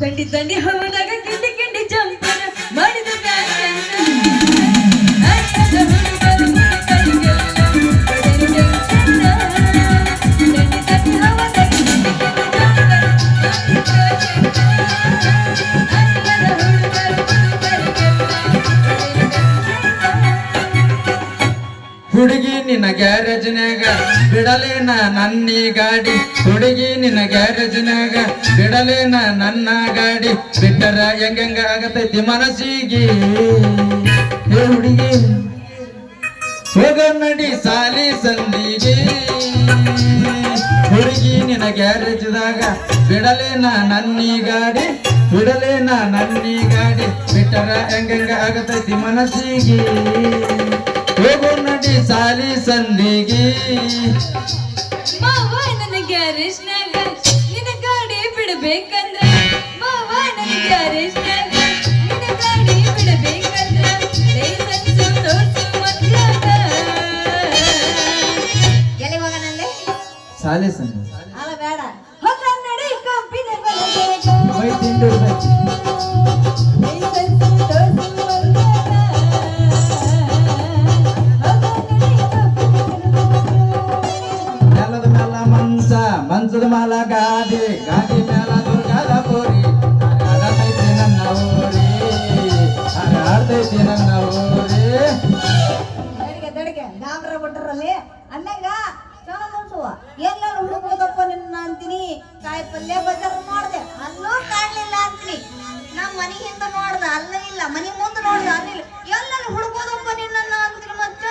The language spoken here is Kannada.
ತಂಡಿ ತಂಡಿ ಹವದಾಗ ಹುಡುಗಿ ನಿನ್ನ ಗ್ಯಾರೇಜ್ನಾಗ ಬಿಡಲೇನ ನನ್ನ ಗಾಡಿ. ಹುಡುಗಿ ನಿನ್ನ ಗ್ಯಾರೇಜ್ನಾಗ ಬಿಡಲೇನ ನನ್ನ ಗಾಡಿ. ಬಿಟ್ಟರ ಹೆಂಗ ಆಗತೈತಿ ಮನಸ್ಸಿಗೆ? ಹೇ ಹುಡುಗಿ, ಹೋಗ ನಡಿ ಸಾಲಿ ಸಂದಿಗೆ. ಹುಡುಗಿ ನಿನ್ನ ಗ್ಯಾರೇಜ್ದಾಗ ಬಿಡಲೇನ ನನ್ನ ಗಾಡಿ. ಬಿಡಲೇನ ನನ್ನ ಗಾಡಿ. ಬಿಟ್ಟರ ಹೆಂಗ ಆಗತೈತಿ ಮನಸ್ಸಿಗೆ? ಹೋಗು ನಡಿ ಸಾಲಿ ಸಂದಿಗೆ ಮಾವ ನನ್ನ ಗ್ಯಾರೇಜ್ನಾಗ ನಿನ್ನ ಗಾಡಿ ಬಿಡಬೇಕಂದ್ರೆ. ಮಾವ ನನ್ನ ಗ್ಯಾರೇಜ್ನಾಗ ನಿನ್ನ ಗಾಡಿ ಬಿಡಬೇಕಂದ್ರೆ. ಲೈಸೆನ್ಸು ತೋರ್ಸು ಮೊದ್ಲಾಗ. ಎಲ್ಲಿ ಹೋಗನಲ್ಲಿ ಸಾಲಿ ಸಂದಿ ಮಂಚದ ಮಾಲ ಗಾದೆ ಗಾಡಿ ಮೇಲ ದುರ್ಗಾದ ಪೋರಿ. ಹಾರಾಡ್ತೈತಿ ನನ್ನ ಊರಿ ಹಾರಾಡ್ತೈತಿ ನನ್ನ ಊರಿ. ದಡಿಗೆ ದಡಿಗೆ ಗಾಬ್ರ ಬಿಟ್ರಲ್ಲಿ ಅನ್ನಂಗ? ಚಲೋ ಎಲ್ಲ ಹುಡುಕೋದಪ್ಪ ನಿನ್ನ ಅಂತೀನಿ. ಕಾಯಿ ಪಲ್ಯ ಬಜಾರ್ ನೋಡ್ದೆ. ಅಲ್ಲೂ ಕಾಣ್ಲಿಲ್ಲ ಅಂತೀನಿ. ನಮ್ಮ ಮನಿ ಹಿಂದ ನೋಡ್ದ ಅಲ್ಲ ಇಲ್ಲ. ಮನೆ ಮುಂದೆ ನೋಡ್ದ ಅಲ್ಲಿಲ್ಲ. ಎಲ್ಲರೂ ಹುಡುಕೋದಪ್ಪ ನಿನ್ನ ಅಂತೀನಿ ಮತ್ತೆ